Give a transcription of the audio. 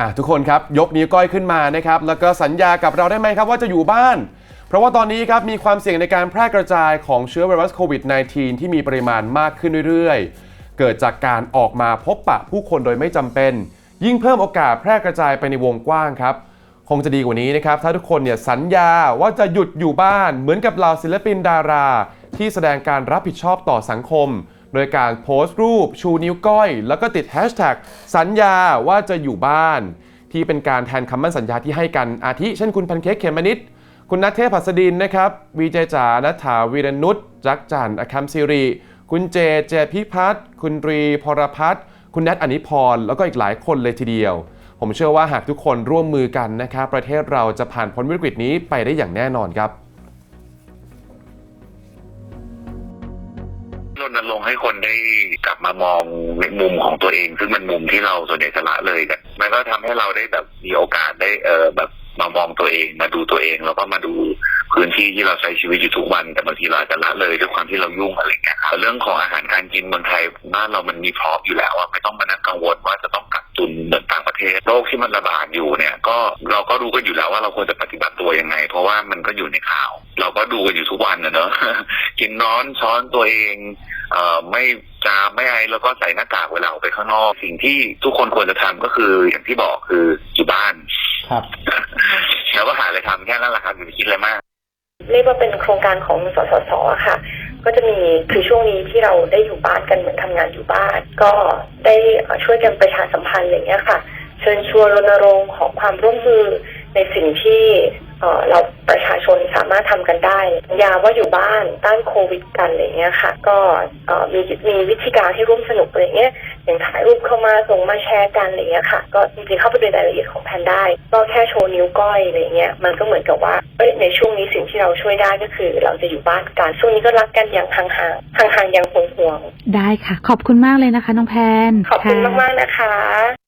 อะทุกคนครับยกนิ้วก้อยขึ้นมานะครับแล้วก็สัญญากับเราได้ไหมครับว่าจะอยู่บ้าน เพราะว่าตอนนี้ครับมีความเสี่ยงในการแพร่กระจายของเชื้อไวรัสโควิด -19 ที่มีปริมาณมากขึ้นเรื่อยๆ เกิดจากการออกมาพบปะผู้คนโดยไม่จำเป็น ยิ่งเพิ่มโอกาสแพร่กระจายไปในวงกว้างครับคงจะดีกว่านี้นะครับถ้าทุกคนเนี่ยสัญญาว่าจะหยุดอยู่บ้านเหมือนกับเหล่าศิลปินดารา ที่แสดงการรับผิดชอบต่อสังคม โดยการโพสต์รูปชูนิ้วก้อย แล้วก็ติดแฮชแท็กสัญญาว่าจะอยู่บ้าน ที่เป็นการแทนคำมั่นสัญญาที่ให้กันอาทิเช่นคุณพันเค้กเขมนิดคุณนัทเทพหัสดินนะครับวีเจจานัทถาวีรนุชจักจันทร์อคัมซิริคุณเจเจพิพัฒน์คุณตรีพรพัฒน์คุณแนทอนิพร แล้วก็อีกหลายคนเลยทีเดียว ผมเชื่อว่าหากทุกคนร่วมมือกันนะครับ ประเทศเราจะผ่านพ้นวิกฤตนี้ไปได้อย่างแน่นอนครับ ณรงค์ให้คนได้กลับมามองในมุมของตัวเอง ซึ่งมันมุมที่เราส่วนใหญ่จะละเลยกันมันก็ทำให้เราได้แบบมีโอกาสได้เออแบบมามองตัวเองมาดูตัวเองแล้วก็มาดูพื้นที่ที่เราใช้ชีวิตอยู่ทุกวันแต่บางทีเราจะละเลยด้วยความที่เรายุ่งอะไรเงี้ยครับเรื่องของอาหารการกินเมืองไทยบ้านเรามันมีพร้อมอยู่แล้วอะไม่ต้องมานั่งกังวลว่าจะต้องกักตุนเหมือนต่างประเทศโรคที่มันระบาดอยู่เนี่ย ก็เราก็รู้กันอยู่แล้วว่าเราควรจะปฏิบัติตัวยังไง เพราะว่ามันก็อยู่ในข่าว เราก็ดูกันอยู่ทุกวันนะเนอะกินน้อนช้อนตัวเองเอ่อไม่จามไม่ไอแล้วก็ใส่หน้ากากเวลาออกไปข้างนอก สิ่งที่ทุกคนควรจะทำก็คืออย่างที่บอกคืออยู่บ้านครับแล้วก็หาอะไรทำแค่นั้นแหละครับอย่าไปคิดอะไรมากเรียกว่าเป็นโครงการของสสสอะค่ะ ก็จะมีคือช่วงนี้ที่เราได้อยู่บ้านกันเหมือนทำงานอยู่บ้าน ก็ได้เอ่อช่วยกันประชาสัมพันธ์อย่างเงี้ยค่ะ เชิญชวนรณรงค์ขอความร่วมมือในสิ่งที่เอ่อเรา ประชาชนสามารถทำกันได้สัญญาว่าอยู่บ้านต้านโควิดกันอะไรเงี้ยค่ะ ก็เอ่อมีมีวิธีการให้ร่วมสนุกอะไรเงี้ยอย่างถ่ายรูปเข้ามาส่งมาแชร์กันอะไรเงี้ยค่ะ ก็จริงๆเข้าไปดูรายละเอียดของแพนได้ก็แค่โชว์นิ้วก้อยอะไรเงี้ยมันก็เหมือนกับว่าเอ้ยในช่วงนี้สิ่งที่เราช่วยได้ก็คือ เราจะอยู่บ้านกันช่วงนี้ก็รักกันอย่างห่างๆห่างๆอย่างห่วงได้ค่ะ ขอบคุณมากเลยนะคะน้องแพนๆขอบคุณมากๆนะคะ